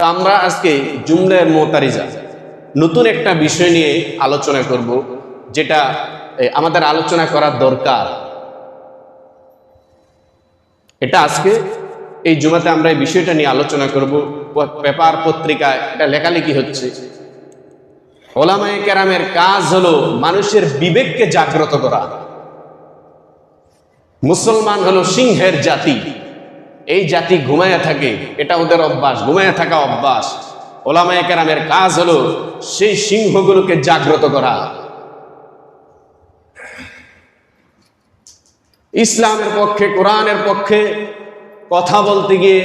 আমরা আজকে জুমলার মোতারিজা নতুন একটা বিষয় নিয়ে আলোচনা করব, যেটা আমাদের আলোচনা করার দরকার। এটা আজকে এই জুমাতে আমরা এই বিষয়টা নিয়ে আলোচনা করব পেপার পত্রিকায় এটা লেখালেখি হচ্ছে। ওলামায়ে কেরামের কাজ হলো মানুষের বিবেককে জাগ্রত করা। মুসলমান হলো সিংহের জাতি। এই জাতি ঘুমায়া থাকে, এটা ওদের অভ্যাস, ঘুমায়া থাকা অভ্যাস। ওলামায়ে কেরামের কাজ হলো সেই সিংহগুলোকে জাগ্রত করা। ইসলামের পক্ষে, কোরআনের পক্ষে কথা বলতে গিয়ে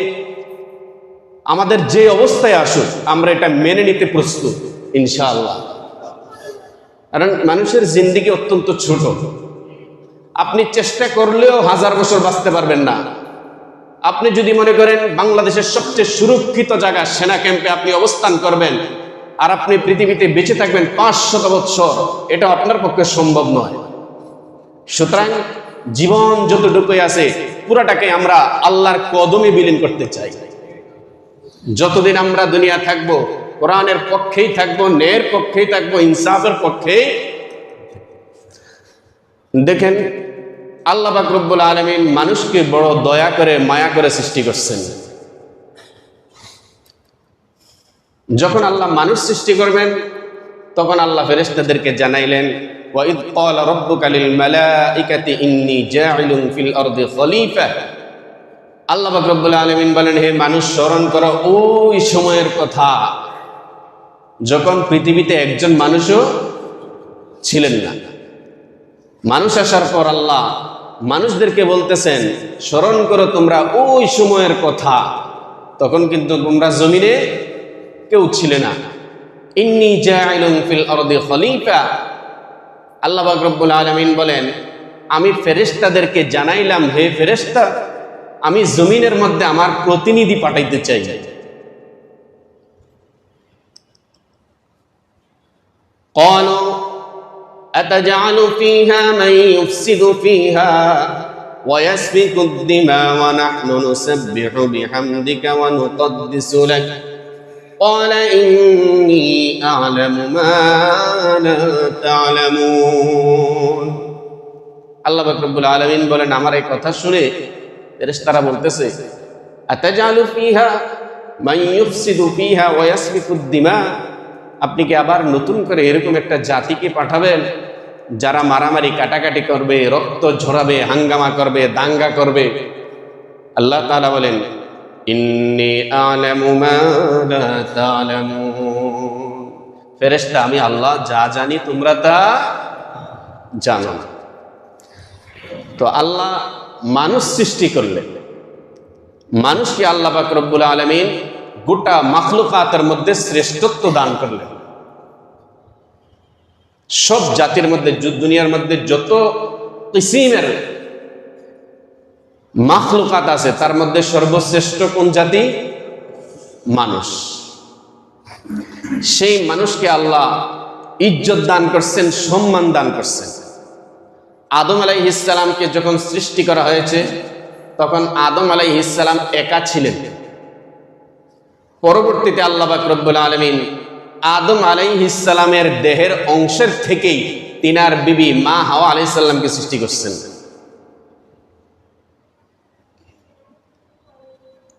আমাদের যে অবস্থায় আসুক, আমরা এটা মেনে নিতে প্রস্তুত, ইনশাআল্লাহ। কারণ মানুষের জিন্দিগি অত্যন্ত ছোট। আপনি চেষ্টা করলেও হাজার বছর বাঁচতে পারবেন না। আপনি যদি মনে করেন বাংলাদেশের সবচেয়ে সুরক্ষিত জায়গা সেনা ক্যাম্পে আপনি অবস্থান করবেন, আর আপনি পৃথিবীতে বেঁচে থাকবেন পাঁচ শত বৎসর এটা আপনার পক্ষে সম্ভব নয়। সুতরাং জীবন যতটুকুই আছে, পুরাটাকে আমরা আল্লাহর কদমে বিলীন করতে চাই। যতদিন আমরা দুনিয়া থাকব, কোরআনের পক্ষেই থাকব, ন্যায়ের পক্ষেই থাকব, ইনসাফের পক্ষেই। দেখেন আল্লাহ বাকরবুল আলমিন মানুষকে বড় দয়া করে, মায়া করে সৃষ্টি করছেন। যখন আল্লাহ মানুষ সৃষ্টি করবেন, তখন আল্লাহ ফেরেশতাদেরকে জানাইলেন ক্বালা রাব্বুকা লিল মালাইকাতি ইন্নী জাইলুন ফিল আরদি খলিফা। আল্লাহ রব্বুল আলামিন বলেন, হে মানুষ, স্মরণ করো ওই সময়ের কথা। যখন পৃথিবীতে একজন মানুষও ছিলেন না, মানুষ আসার পর আল্লাহ মানুষদেরকে বলতেছেন, স্মরণ করো তোমরা ওই সময়ের কথা। তখন কিন্তু তোমরা জমিনে কেউ ছিলে না। ইন্নি ফিল খলিফা। আল্লাহ বাকরবুল আলমিন বলেন, আমি ফেরেস্তাদেরকে জানাইলাম, হে ফেরেস্তা আমি জমিনের মধ্যে আমার প্রতিনিধি পাঠাইতে চাই। কনও أتجعل فيها من يفسد فيها ويسفك الدماء ونحن نسبح بحمدك ونقدس لك قال إني أعلم ما لا تعلمون আল্লাহ বাকরবুল আলমিন বলেন আমার এই কথা শুনে ফেরেশতারা বলতেছে আতাজালু ফিহা মান ইউফসিদু ফিহা ওয়া ইয়াসফিকুদ দিমা আপনি কি আবার নতুন করে এরকম একটা জাতিকে পাঠাবেন? যারা মারামারি, কাটাকাটি করবে, রক্ত ঝরাবে, হাঙ্গামা করবে, দাঙ্গা করবে। আল্লাহ তালা বলেন ফেরেশতা, আমি আল্লাহ যা জানি তোমরা তা জানো তো আল্লাহ মানুষ সৃষ্টি করলেন। মানুষকে আল্লাহ পাক রব্বুল আলমিন গোটা মাখলুকাতের মধ্যে শ্রেষ্ঠত্ব দান করলেন? সব জাতির মধ্যে দুনিয়ার মধ্যে যত কিসিমের মাখলুকাত আছে, তার মধ্যে সর্বশ্রেষ্ঠ কোন জাতি? মানুষ। সেই মানুষকে আল্লাহ ইজ্জত দান করছেন, সম্মান দান করছেন। আদম আলাই ইসালামকে যখন সৃষ্টি করা হয়েছে, তখন আদম আলাই ইসালাম একা ছিলেন। পরবর্তীতে আল্লাহ বাকরবুল আলমিন আদম আলাই ইসালামের দেহের অংশের থেকেই তিনার বিবি মা হাওয়া আলাই সাল্লামকে সৃষ্টি করছেন।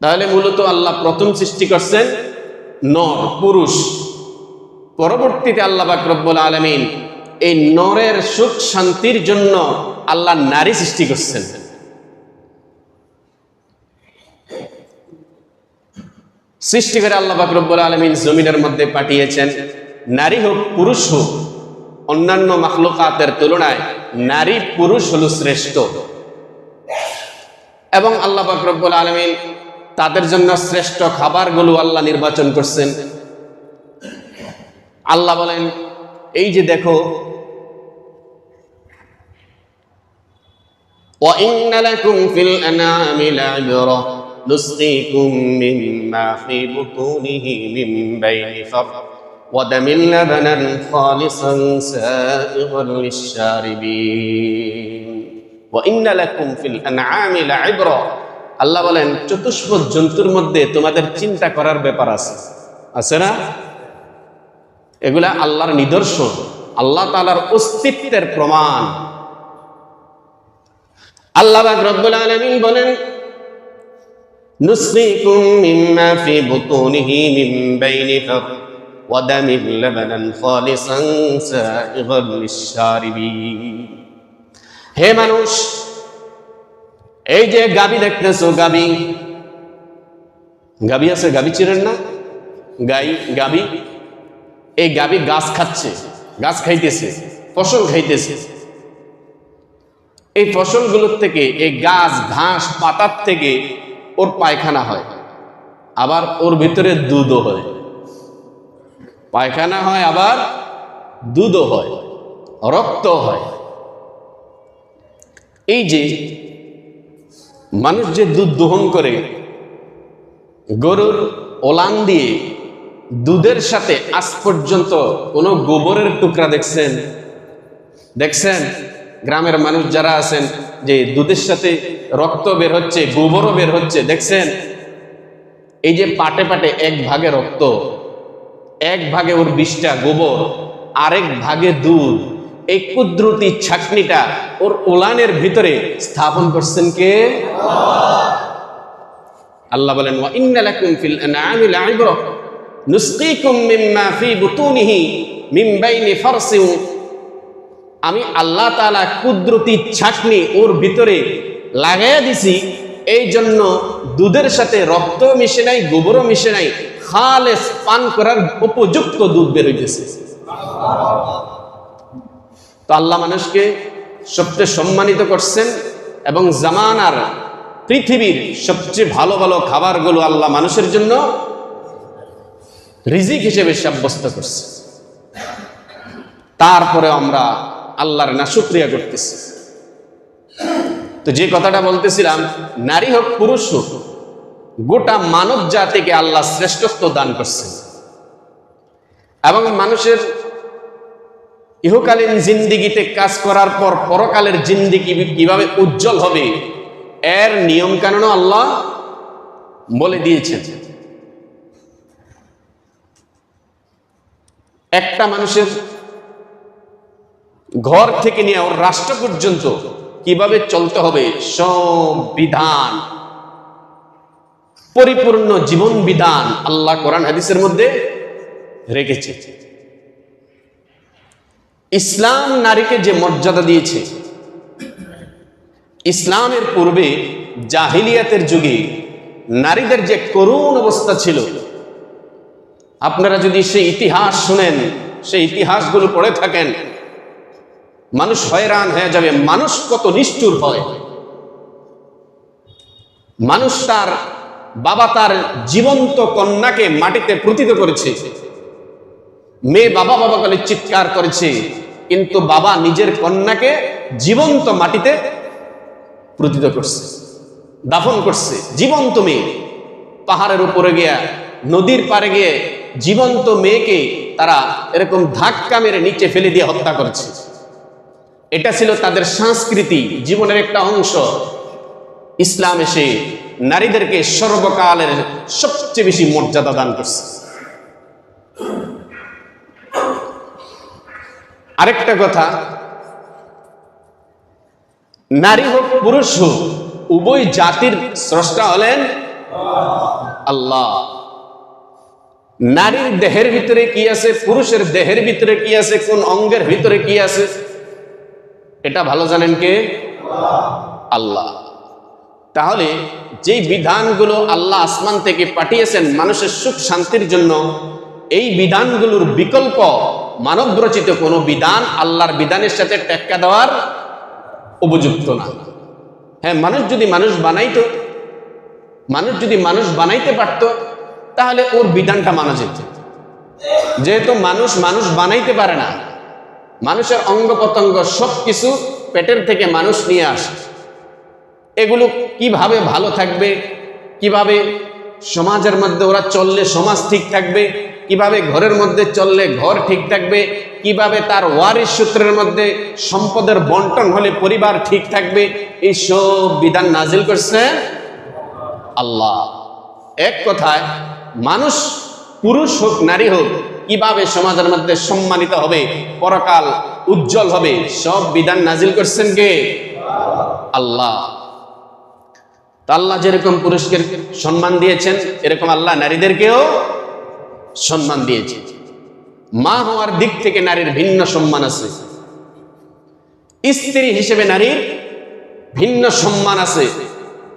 তাহলে মূলত আল্লাহ প্রথম সৃষ্টি করছেন নর, পুরুষ। পরবর্তীতে আল্লাহ বাকরবুল আলমিন এই নরের সুখ শান্তির জন্য আল্লাহ নারী সৃষ্টি করছেন। সৃষ্টি করে আল্লাহ বাকরবুল আলমিন জমিনের মধ্যে পাঠিয়েছেন নারী হোক পুরুষ হোক অন্যান্য মাখলুকাতের তুলনায় নারী পুরুষ হল শ্রেষ্ঠ এবং আল্লাহ বাকরবুল আলমিন তাদের জন্য শ্রেষ্ঠ খাবারগুলো আল্লাহ নির্বাচন করছেন আল্লাহ বলেন এই যে দেখো وإن لكم في الأنعام لعبرة نسقيكم مما في بطونه من بين فرث ودم لبنا خالصا سائغا للشاربين وإن لكم في الأنعام لعبرة আল্লাহ বলেন চতুষ্পদ জন্তুর মধ্যে তোমাদের চিন্তা করার ব্যাপার আছে আছে না এগুলা আল্লাহর নিদর্শন আল্লাহ তালার অস্তিত্বের প্রমাণ আল্লাহ রব্বুল আলমিন বলেন نسقيكم مما في بطونه من بين فرق ودم لبنا خالصا سائغا للشاربين হে মানুষ এই যে গাবি দেখতেছো গাবি গাবি আছে গাবি চিনেন না গাই গাবি এই গাবি গাছ খাচ্ছে গাছ খাইতেছে ফসল খাইতেছে এই ফসলগুলোর থেকে এই গাছ ঘাস পাতার থেকে ওর পায়খানা হয়। আবার ওর ভিতরে দুধও হয়। পায়খানা হয়, আবার দুধও হয় রক্ত হয়। এই যে মানুষ যে দুধ দহন করে, গরুর ওলান দিয়ে দুধের সাথে আজ পর্যন্ত কোনো গোবরের টুকরা দেখছেন? দেখছেন? গ্রামের মানুষ যারা আছেন, যে দুধের সাথে রক্ত বের হচ্ছে, গোবরও বের হচ্ছে, দেখছেন? এই যে পাটে পাটে এক ভাগে রক্ত, এক ভাগে ওর বিষটা গোবর, আরেক ভাগে দুধ, এই কুদ্রুতি ছাকনিটা ওর ওলানের ভিতরে স্থাপন করছেন কে? আল্লাহ বলেন, ওয়া ইন্না লাকুম ফিল নুসকিকুম মিম্মা ফি বুতুনিহি মিন বাইনি ফারসিন আমি আল্লাহ তাআলা কুদরতি ছাকনি ওর ভিতরে লাগাইয়া দিছি। এই জন্য দুধের সাথে রক্ত মিশে নাই, গোবরও মিশে নাই, খালেস পান করার উপযুক্ত দুধ বের হইতেছে। তো আল্লাহ মানুষকে সবচেয়ে সম্মানিত করছেন এবং জামানার পৃথিবীর সবচেয়ে ভালো ভালো খাবারগুলো আল্লাহ মানুষের জন্য রিজিক হিসেবে সাব্যস্ত করছে। তারপরে আমরা আল্লাহর না শুক্রিয়া করতেছি। তো যে কথাটা বলতেছিলাম, নারী হোক, পুরুষ হোক, গোটা মানব জাতিকে আল্লাহ শ্রেষ্ঠত্ব দান করছেন। এবং মানুষের ইহকালীন জিন্দিগিতে কাজ করার পর পরকালের জিন্দিগি কীভাবে উজ্জ্বল হবে, এর নিয়ম কানুনও আল্লাহ বলে দিয়েছেন। একটা মানুষের ঘর থেকে নিয়ে ওর রাষ্ট্র পর্যন্ত কীভাবে চলতে হবে সব বিধান, পরিপূর্ণ জীবন বিধান আল্লাহ কোরআন হাদিসের মধ্যে রেখেছে। ইসলাম নারীকে যে মর্যাদা দিয়েছে, ইসলামের পূর্বে জাহিলিয়াতের যুগে নারীদের যে করুণ অবস্থা ছিল, আপনারা যদি সেই ইতিহাস শুনেন, সেই ইতিহাসগুলো পড়ে থাকেন মানুষ হয়রান হয়ে যাবে, মানুষ কত নিষ্ঠুর হয়। মানুষ তার বাবা তার জীবন্ত কন্যাকে মাটিতে প্রতিত করেছে। মেয়ে বাবা বাবা বলে চিৎকার করেছে, কিন্তু বাবা নিজের কন্যাকে জীবন্ত মাটিতে প্রতিত করছে, দাফন করছে। জীবন্ত মেয়ে, পাহাড়ের উপরে গিয়া, নদীর পারে গিয়ে জীবন্ত মেয়েকে তারা এরকম ধাক্কা মেরে নিচে ফেলে দিয়ে হত্যা করেছে। এটা ছিল তাদের সংস্কৃতি জীবনের একটা অংশ। ইসলাম এসে নারীদেরকে সর্বকালের সবচেয়ে বেশি মর্যাদা দান করছে। আরেকটা কথা, নারী হোক, পুরুষ হোক, উভয় জাতির স্রষ্টা হলেন আল্লাহ। নারীর দেহের ভিতরে কি আছে, পুরুষের দেহের ভিতরে কি আছে, কোন অঙ্গের ভিতরে কি আছে এটা ভালো জানেন কে? আল্লাহ। তাহলে যেই বিধানগুলো আল্লাহ আসমান থেকে পাঠিয়েছেন মানুষের সুখ শান্তির জন্য, এই বিধানগুলোর বিকল্প মানব রচিত কোনো বিধান আল্লাহর বিধানের সাথে টেক্কা দেওয়ার উপযুক্ত না। হ্যাঁ মানুষ যদি মানুষ বানাইতো, মানুষ যদি মানুষ বানাইতে পারত, তাহলে ওর বিধানটা মানা যেত। যেহেতু মানুষ মানুষ বানাইতে পারে না মানুষের অঙ্গ প্রত্যঙ্গ সব কিছু পেটের থেকে মানুষ নিয়ে আসে। এগুলো কীভাবে ভালো থাকবে? কীভাবে সমাজের মধ্যে ওরা চললে সমাজ ঠিক থাকবে? কীভাবে ঘরের মধ্যে চললে ঘর ঠিক থাকবে? কীভাবে তার ওয়ারিস সূত্রের মধ্যে সম্পদের বন্টন হলে পরিবার ঠিক থাকবে? এই সব বিধান নাজিল করছে আল্লাহ। এক কথায়, মানুষ পুরুষ হোক, নারী হোক কীভাবে সমাজের মধ্যে সম্মানিত হবে, পরকাল উজ্জ্বল হবে, সব বিধান নাজিল করছেন কে? আল্লাহ। আল্লাহ যেরকম পুরুষকে সম্মান দিয়েছেন, এরকম আল্লাহ নারীদেরকেও সম্মান দিয়েছে। মা হওয়ার দিক থেকে নারীর ভিন্ন সম্মান আছে। স্ত্রী হিসেবে নারীর ভিন্ন সম্মান আছে।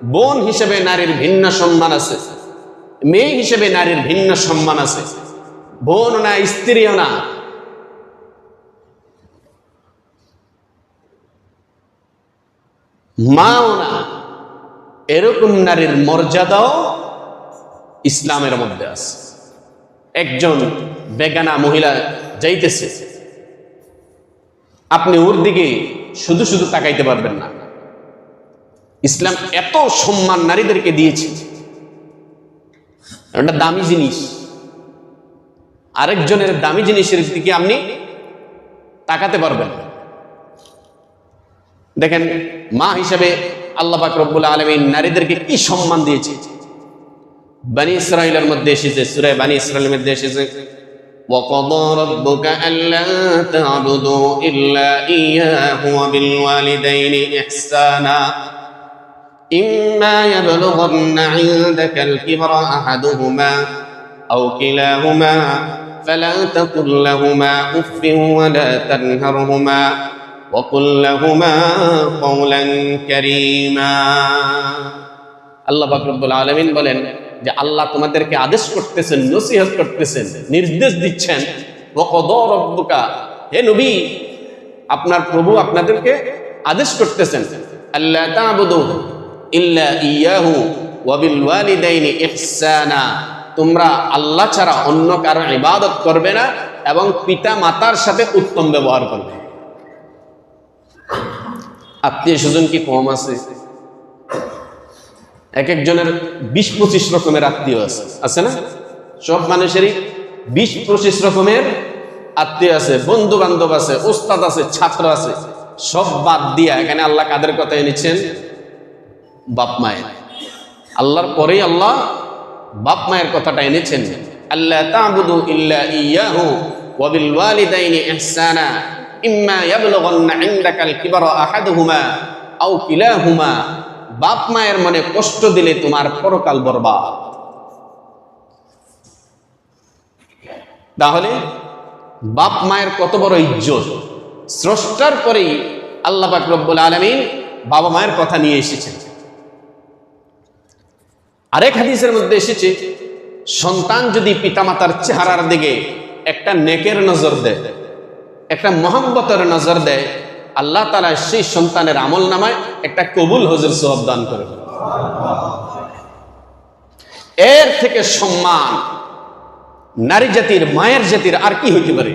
বোন হিসেবে নারীর ভিন্ন সম্মান আছে। মেয়ে হিসেবে নারীর ভিন্ন সম্মান আছে। বোন না, স্ত্রীও না। মাও না। এরকম নারীর মর্যাদাও ইসলামের মধ্যে আছে। একজন বেগানা মহিলা যাইতেছে। আপনি ওর দিকে শুধু শুধু তাকাইতে পারবেন না। ইসলাম এত সম্মান নারীদেরকে দিয়েছে। একটা দামি জিনিস। আরেকজনের দামি জিনিসের দিকে আপনি তাকাতে পারবেন না। দেখেন মা হিসেবে আল্লাহ পাক রব্বুল আলমিন নারীদেরকে কি সম্মান দিয়েছে বানি ইসরায়েলের মধ্যে এসেছে সুরায় বানি ইসরায়েলের মধ্যে এসেছে وقضى ربك ألا تعبدوا إلا إياه وبالوالدين إحسانا إما يبلغن عندك الكبر أحدهما أو كلاهما فلا تقل لهما أف ولا تنهرهما وقل لهما قولا كريما আল্লাহ বাকরবুল আলমিন বলেন যে আল্লাহ তোমাদেরকে আদেশ করতেছেন নসিহত করতেছেন নির্দেশ দিচ্ছেন রব্বুকা হে নবী আপনার প্রভু আপনাদেরকে আদেশ করতেছেন আল্লাহ তা'বুদু ইল্লা ইয়াহু ওয়া বিল ওয়ালিদাইনি ইহসানা তোমরা আল্লাহ ছাড়া অন্য কারও ইবাদত করবে না এবং পিতা মাতার সাথে উত্তম ব্যবহার করবে। আত্মীয় স্বজন কি কম আছে? এক একজনের বিশ পঁচিশ রকমের আত্মীয় আছে। আছে না? সব মানুষেরই বিশ পঁচিশ রকমের আত্মীয় আছে। বন্ধু বান্ধব আছে, ওস্তাদ আছে, ছাত্র আছে। সব বাদ দিয়া এখানে আল্লাহ কাদের কথা এনেছেন? বাপ মায়ের। আল্লাহর পরেই আল্লাহ বাপ মায়ের কথাটা এনেছেন। আল্লাহ তা'বুদু ইল্লা ইয়াহু ওয়া বিল ওয়ালিদাইনি ইহসানা, ইম্মা ইয়াবলুগান্না ইনদাকাল কিবারা আহাদুহুমা আও কিলাহুমা। বাপ মায়ের মনে কষ্ট দিলে তোমার পরকাল বরবাদ। তাহলে বাপ মায়ের কত বড় ইজ্জত। স্রষ্টার পরেই আল্লাহ পাক রব্বুল আলমিন বাবা মায়ের কথা নিয়ে এসেছেন। আরেক হাদিসের মধ্যে এসেছে, সন্তান যদি পিতামাতার চেহারার দিকে একটা নেকের নজর দেয়, একটা মহব্বতের নজর দেয়, আল্লাহ তালা সেই সন্তানের আমল নামায় একটা কবুল হজর সব দান করে এর থেকে সম্মান নারী জাতির, মায়ের জাতির আর কি হইতে পারে?